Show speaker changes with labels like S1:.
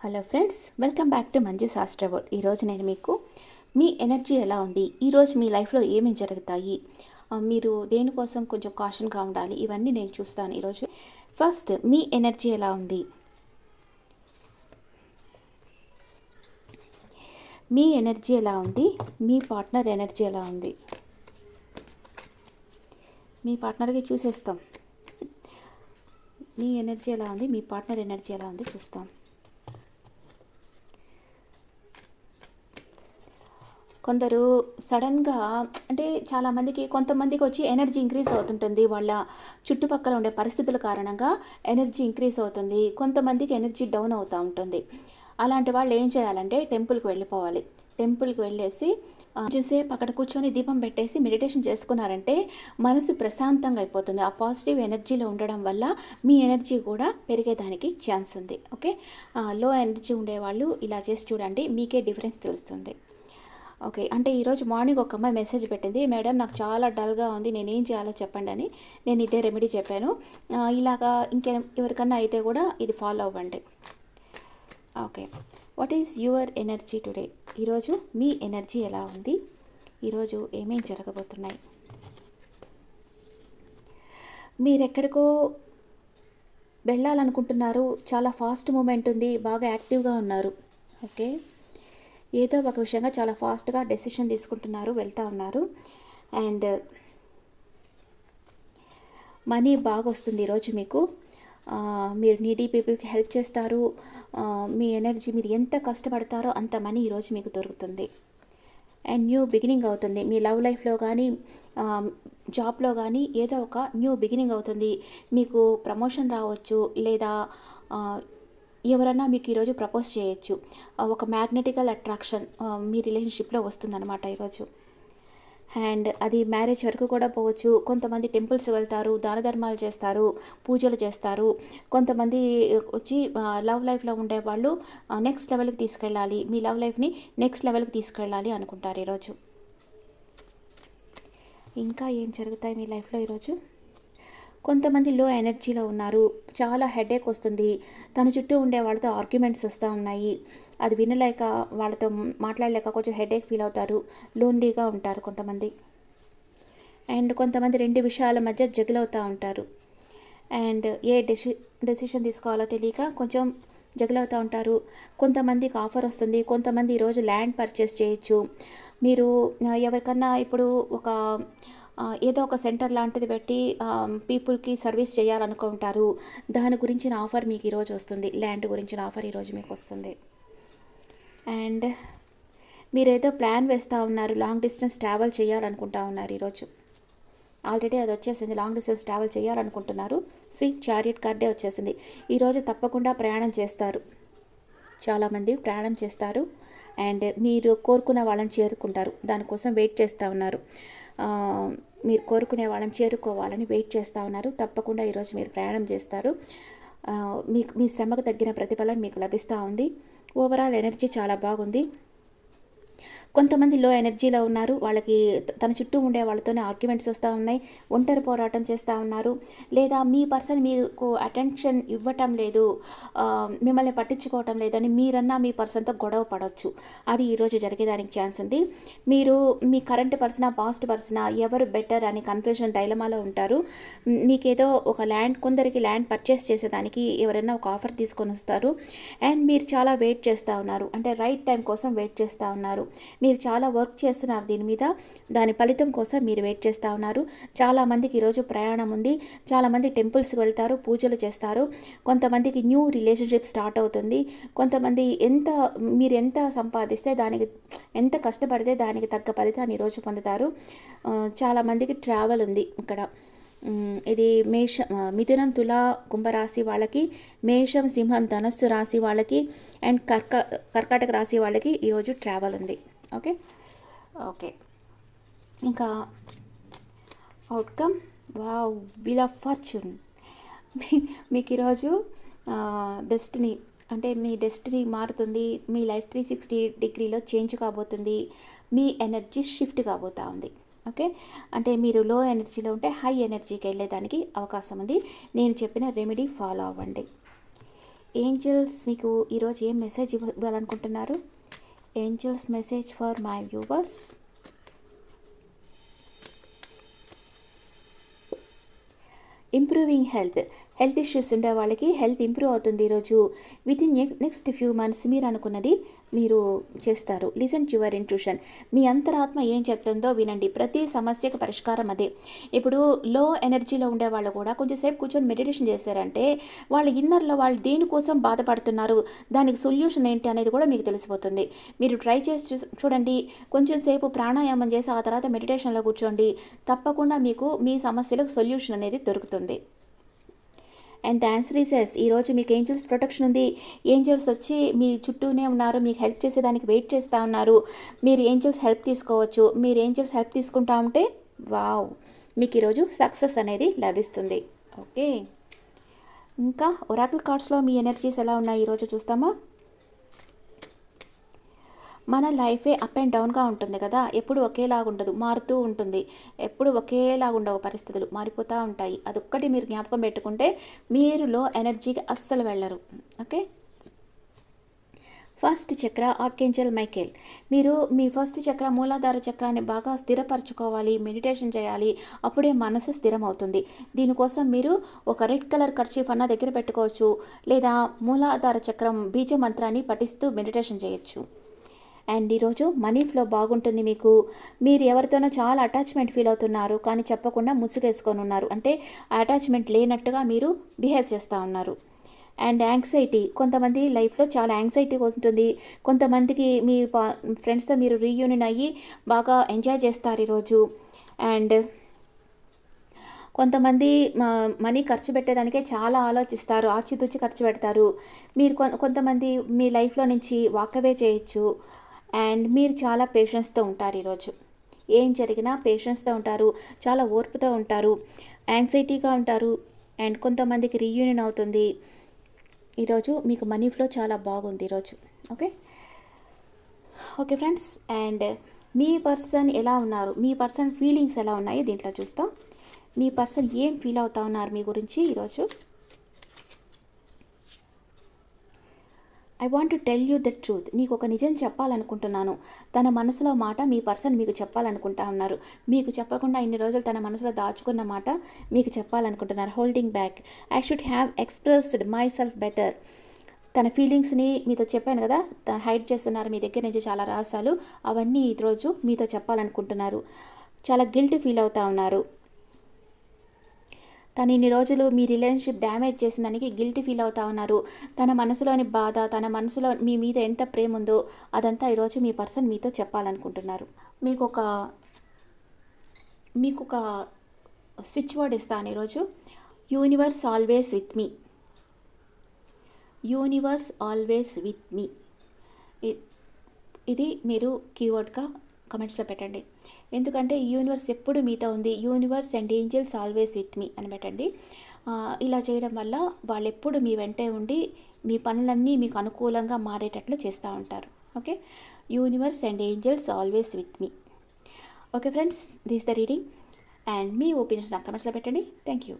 S1: Hello friends welcome back to Manju Shastra world. ఈరోజు నేను మీకు మీ ఎనర్జీ ఎలా ఉంది? ఈరోజు మీ లైఫ్లో ఏమేమి జరుగుతాయి? మీరు దేనికోసం కొంచెం కాషన్గా ఉండాలి? ఇవన్నీ నేను చూస్తాను ఈరోజు ఫస్ట్ మీ ఎనర్జీ ఎలా ఉంది? మీ ఎనర్జీ ఎలా ఉంది? మీ పార్ట్నర్ ఎనర్జీ ఎలా ఉంది? మీ పార్ట్నర్కి చూసేస్తాం. మీ ఎనర్జీ ఎలా ఉంది? మీ పార్ట్నర్ ఎనర్జీ ఎలా ఉంది? చూస్తాం. కొందరు సడన్గా అంటే చాలామందికి కొంతమందికి వచ్చి ఎనర్జీ ఇంక్రీజ్ అవుతుంటుంది. వాళ్ళ చుట్టుపక్కల ఉండే పరిస్థితుల కారణంగా ఎనర్జీ ఇంక్రీజ్ అవుతుంది. కొంతమందికి ఎనర్జీ డౌన్ అవుతూ ఉంటుంది. అలాంటి వాళ్ళు ఏం చేయాలంటే టెంపుల్కి వెళ్ళిపోవాలి. టెంపుల్కి వెళ్ళేసి ఆ, చూసేపు అక్కడ కూర్చొని దీపం పెట్టేసి మెడిటేషన్ చేసుకున్నారంటే మనసు ప్రశాంతంగా అయిపోతుంది. ఆ పాజిటివ్ ఎనర్జీలో ఉండడం వల్ల మీ ఎనర్జీ కూడా పెరిగేదానికి ఛాన్స్ ఉంది. ఓకే? లో ఎనర్జీ ఉండేవాళ్ళు ఇలా చేసి చూడండి. మీకే డిఫరెన్స్ తెలుస్తుంది. ఓకే అంటే ఈరోజు మార్నింగ్ ఒక అమ్మాయి మెసేజ్ పెట్టింది మేడం నాకు చాలా డల్గా ఉంది నేను ఏం చేయాలో చెప్పండి అని నేను ఇదే రెమెడీ చెప్పాను. ఇలాగా ఇంకే ఎవరికన్నా అయితే కూడా ఇది ఫాలో అవ్వండి. Okay what is your energy today ఈరోజు మీ ఎనర్జీ ఎలా ఉంది? ఈరోజు ఏమేం జరగబోతున్నాయి? మీరెక్కడికో వెళ్ళాలనుకుంటున్నారు చాలా ఫాస్ట్ మూమెంట్ ఉంది బాగా యాక్టివ్గా ఉన్నారు. ఓకే ఏదో ఒక విషయంగా చాలా ఫాస్ట్గా డెసిషన్ తీసుకుంటున్నారు వెళ్తూ ఉన్నారు. అండ్ మనీ బాగా వస్తుంది ఈరోజు మీకు. మీరు నీడీ పీపుల్కి హెల్ప్ చేస్తారు. మీ ఎనర్జీ మీరు ఎంత కష్టపడతారో అంత మనీ ఈరోజు మీకు దొరుకుతుంది. అండ్ న్యూ బిగినింగ్ అవుతుంది. మీ లవ్ లైఫ్లో కానీ జాబ్లో కానీ ఏదో ఒక న్యూ బిగినింగ్ అవుతుంది. మీకు ప్రమోషన్ రావచ్చు లేదా ఎవరైనా ఎవరన్నా మీకు ఈరోజు ప్రపోజ్ చేయొచ్చు. ఒక మ్యాగ్నెటికల్ అట్రాక్షన్ మీ రిలేషన్షిప్లో వస్తుందన్నమాట ఈరోజు. అండ్ అది మ్యారేజ్ వరకు కూడా పోవచ్చు. కొంతమంది టెంపుల్స్ వెళ్తారు దాన ధర్మాలు చేస్తారు పూజలు చేస్తారు. కొంతమంది వచ్చి లవ్ లైఫ్లో ఉండే వాళ్ళు నెక్స్ట్ లెవెల్కి తీసుకెళ్ళాలి. మీ లవ్ లైఫ్ని నెక్స్ట్ లెవెల్కి తీసుకెళ్ళాలి అనుకుంటారు ఈరోజు. ఇంకా ఏం జరుగుతాయి మీ లైఫ్లో ఈరోజు? కొంతమంది లో ఎనర్జీలో ఉన్నారు. చాలా హెడేక్ వస్తుంది. తన చుట్టూ ఉండే వాళ్ళతో ఆర్గ్యుమెంట్స్ వస్తూ ఉన్నాయి. అది వినలేక వాళ్ళతో మాట్లాడలేక కొంచెం హెడేక్ ఫీల్ అవుతారు. లోన్లీగా ఉంటారు కొంతమంది. అండ్ కొంతమంది రెండు విషయాల మధ్య జగిలవుతూ ఉంటారు. అండ్ ఏ డెసి డెసిషన్ తీసుకోవాలో తెలియక కొంచెం జగలవుతూ ఉంటారు. కొంతమందికి ఆఫర్ వస్తుంది. కొంతమంది ఈరోజు ల్యాండ్ పర్చేస్ చేయొచ్చు. మీరు ఎవరికన్నా ఇప్పుడు ఒక ఏదో ఒక సెంటర్ లాంటిది పెట్టి పీపుల్కి సర్వీస్ చేయాలనుకుంటారు. దాని గురించిన ఆఫర్ మీకు ఈరోజు వస్తుంది. ల్యాండ్ గురించిన ఆఫర్ ఈరోజు మీకు వస్తుంది. అండ్ మీరేదో ప్లాన్ వేస్తూ ఉన్నారు. లాంగ్ డిస్టెన్స్ ట్రావెల్ చేయాలనుకుంటా ఉన్నారు ఈరోజు ఆల్రెడీ అది వచ్చేసింది. లాంగ్ డిస్టెన్స్ ట్రావెల్ చేయాలనుకుంటున్నారు. సి చారియట్ కార్డే వచ్చేసింది. ఈరోజు తప్పకుండా ప్రయాణం చేస్తారు. చాలామంది ప్రయాణం చేస్తారు. అండ్ మీరు కోరుకున్న వాళ్ళని చేరుకుంటారు. దానికోసం వెయిట్ చేస్తూ ఉన్నారు. మీరు కోరుకునే వాళ్ళని చేరుకోవాలని వెయిట్ చేస్తూ ఉన్నారు. తప్పకుండా ఈరోజు మీరు ప్రయాణం చేస్తారు. మీకు మీ శ్రమకు తగ్గిన ప్రతిఫలం మీకు లభిస్తూ ఉంది. ఓవరాల్ ఎనర్జీ చాలా బాగుంది. కొంతమంది లో ఎనర్జీలో ఉన్నారు. వాళ్ళకి తన చుట్టూ ఉండే వాళ్ళతోనే ఆర్గ్యుమెంట్స్ వస్తూ ఉన్నాయి. ఒంటరి పోరాటం చేస్తూ ఉన్నారు. లేదా మీ పర్సన్ మీకు అటెన్షన్ ఇవ్వటం లేదు. మిమ్మల్ని పట్టించుకోవటం లేదని మీరన్నా మీ పర్సన్తో గొడవ పడవచ్చు అది ఈరోజు జరిగేదానికి ఛాన్స్ ఉంది. మీరు మీ కరెంట్ పర్సనా పాస్ట్ పర్సనా ఎవరు బెటర్ అని కన్ఫ్యూజన్ డైలమాలో ఉంటారు. మీకేదో ఒక ల్యాండ్ కొందరికి ల్యాండ్ పర్చేస్ చేసేదానికి ఎవరైనా ఒక ఆఫర్ తీసుకొని వస్తారు అండ్ మీరు చాలా వెయిట్ చేస్తూ ఉన్నారు. అంటే రైట్ టైం కోసం వెయిట్ చేస్తూ ఉన్నారు. మీరు చాలా వర్క్ చేస్తున్నారు దీని మీద. దాని ఫలితం కోసం మీరు వెయిట్ చేస్తూ ఉన్నారు. చాలామందికి ఈరోజు ప్రయాణం ఉంది. చాలామంది టెంపుల్స్కి వెళ్తారు పూజలు చేస్తారు. కొంతమందికి న్యూ రిలేషన్షిప్ స్టార్ట్ అవుతుంది. కొంతమంది ఎంత మీరు ఎంత సంపాదిస్తే దానికి ఎంత కష్టపడితే దానికి తగ్గ ఫలితాన్ని ఈరోజు పొందుతారు. చాలామందికి ట్రావెల్ ఉంది ఇక్కడ. ఇది మేష మిథునం తుల కుంభరాశి వాళ్ళకి మేషం సింహం ధనస్సు రాశి వాళ్ళకి అండ్ కర్క కర్కాటక రాశి వాళ్ళకి ఈరోజు ట్రావెల్ ఉంది. ఓకే? ఓకే. ఇంకా outcome wow wheel of fortune మీకు ఈరోజు డెస్టినీ అంటే మీ డెస్టినీ మారుతుంది మీ లైఫ్ త్రీ సిక్స్టీ డిగ్రీలో చేంజ్ కాబోతుంది మీ ఎనర్జీ షిఫ్ట్ కాబోతా ఉంది. ఓకే? అంటే మీరు లో ఎనర్జీలో ఉంటే హై ఎనర్జీకి వెళ్ళేదానికి అవకాశం ఉంది. నేను చెప్పిన రెమెడీ ఫాలో అవ్వండి. ఏంజల్స్ మీకు ఈరోజు ఏం message ఇవ్వాలనుకుంటున్నారు? Angels message for my viewers improving health health issues ఉండే వాళ్ళకి హెల్త్ ఇంప్రూవ్ అవుతుంది ఈరోజు. Within next few months మీరు అనుకున్నది మీరు చేస్తారు. లిసన్ టు యువర్ ఇంట్యూషన్ మీ అంతరాత్మ ఏం చెప్తుందో వినండి. ప్రతి సమస్యకు పరిష్కారం అదే. ఇప్పుడు లో ఎనర్జీలో ఉండే వాళ్ళు కూడా కొంచెంసేపు కూర్చొని మెడిటేషన్ చేశారంటే వాళ్ళ ఇన్నర్లో వాళ్ళు దేనికోసం బాధపడుతున్నారు? దానికి సొల్యూషన్ ఏంటి అనేది కూడా మీకు తెలిసిపోతుంది. మీరు ట్రై చేసి చూ- చూడండి. కొంచెం సేపు ప్రాణాయామం చేసి ఆ తర్వాత మెడిటేషన్లో కూర్చోండి. తప్పకుండా మీకు మీ సమస్యలకు సొల్యూషన్ అనేది దొరుకుతుంది. అండ్ థ్యాంక్స్ రీసెస్. ఈరోజు మీకు ఏంజల్స్ ప్రొటెక్షన్ ఉంది. ఏంజల్స్ వచ్చి మీ చుట్టూనే ఉన్నారు. మీకు హెల్ప్ చేసేదానికి వెయిట్ చేస్తూ ఉన్నారు. మీరు ఏంజల్స్ హెల్ప్ తీసుకోవచ్చు. మీరు ఏంజల్స్ హెల్ప్ తీసుకుంటా ఉంటే వావ్! మీకు ఈరోజు సక్సెస్ అనేది లభిస్తుంది. ఓకే. ఇంకా ఒరాకిల్ కార్డ్స్లో మీ ఎనర్జీస్ ఎలా ఉన్నాయి? ఈరోజు చూస్తామా? మన లైఫే అప్ అండ్ డౌన్గా ఉంటుంది కదా. ఎప్పుడు ఒకేలాగా ఉండదు. మారుతూ ఉంటుంది. ఎప్పుడు ఒకేలాగా ఉండవు పరిస్థితులు. మారిపోతూ ఉంటాయి. అదొక్కటి మీరు జ్ఞాపకం పెట్టుకుంటే మీరులో ఎనర్జీకి అస్సలు వెళ్ళరు. Okay? First chakra archangel Michael. మీరు మీ ఫస్ట్ చక్ర మూలాధార చక్రాన్ని బాగా స్థిరపరచుకోవాలి. మెడిటేషన్ చేయాలి. అప్పుడే మనసు స్థిరం అవుతుంది దీనికోసం మీరు ఒక రెడ్ కలర్ కర్చీఫ్ అన్న దగ్గర పెట్టుకోవచ్చు. లేదా మూలాధార చక్రం బీజ మంత్రాన్ని పఠిస్తూ మెడిటేషన్ చేయొచ్చు. అండ్ ఈరోజు మనీ ఫ్లో బాగుంటుంది మీకు. మీరు ఎవరితోనో చాలా అటాచ్మెంట్ ఫీల్ అవుతున్నారు కానీ చెప్పకుండా ముసుగేసుకొని ఉన్నారు. అంటే ఆ అటాచ్మెంట్ లేనట్టుగా మీరు బిహేవ్ చేస్తూ ఉన్నారు. అండ్ యాంగ్జైటీ కొంతమంది లైఫ్లో చాలా యాంగ్జైటీ ఉంటుంది. కొంతమందికి మీ ఫ్రెండ్స్తో మీరు రీయూనియన్ అయ్యి బాగా ఎంజాయ్ చేస్తారు ఈరోజు అండ్ కొంతమంది మనీ ఖర్చు పెట్టేదానికే చాలా ఆలోచిస్తారు ఆచితూచి ఖర్చు పెడతారు. మీరు కొంతమంది మీ లైఫ్లో నుంచి వాకవే చేయొచ్చు. అండ్ మీరు చాలా పేషెన్స్తో ఉంటారు ఈరోజు. ఏం జరిగినా పేషెన్స్తో ఉంటారు చాలా ఓర్పుతో ఉంటారు యాంగ్జైటీగా ఉంటారు అండ్ కొంతమందికి రీయూనియన్ అవుతుంది. ఈరోజు మీకు మనీ ఫ్లో చాలా బాగుంది ఈరోజు. ఓకే ఓకే ఫ్రెండ్స్ అండ్ మీ పర్సన్ ఎలా ఉన్నారు? మీ పర్సన్ ఫీలింగ్స్ ఎలా ఉన్నాయో? దీంట్లో చూస్తాం. మీ పర్సన్ ఏం ఫీల్ అవుతా ఉన్నారు మీ గురించి ఈరోజు? I want to tell you the truth నీకు ఒక నిజం చెప్పాలనుకుంటున్నాను. తన మనసులో మాట మీ పర్సన్ మీకు చెప్పాలనుకుంటా ఉన్నారు. మీకు చెప్పకుండా ఇన్ని రోజులు తన మనసులో దాచుకున్న మాట మీకు చెప్పాలనుకుంటున్నారు. Holding back I should have expressed myself better తన ఫీలింగ్స్ని మీతో చెప్పాను కదా? హైడ్ చేస్తున్నారు మీ దగ్గర నుంచి చాలా రహస్యాలు. అవన్నీ ఈరోజు మీతో చెప్పాలనుకుంటున్నారు. చాలా గిల్ట్ ఫీల్ అవుతా ఉన్నారు. తను ఇన్ని రోజులు మీ రిలేషన్షిప్ డ్యామేజ్ చేసిన దానికి గిల్టీ ఫీల్ అవుతా ఉన్నారు. తన మనసులోని బాధ తన మనసులో మీ మీద ఎంత ప్రేమ ఉందో అదంతా ఈరోజు మీ పర్సన్ మీతో చెప్పాలనుకుంటున్నారు. మీకు ఒక మీకు ఒక స్విచ్ వర్డ్ ఇస్తాను ఈరోజు. Universe always with me. Universe always with me. ఇది మీరు కీవర్డ్గా కమెంట్స్లో పెట్టండి. ఎందుకంటే యూనివర్స్ ఎప్పుడు మీతో ఉంది? Universe and angels always with me అని పెట్టండి. ఇలా చేయడం వల్ల వాళ్ళు ఎప్పుడు మీ వెంటే ఉండి మీ పనులన్నీ మీకు అనుకూలంగా మారేటట్లు చేస్తూ ఉంటారు. Okay? Universe and angels always with me. Okay friends this the reading. And me opinions నా కమెంట్స్లో పెట్టండి. Thank you.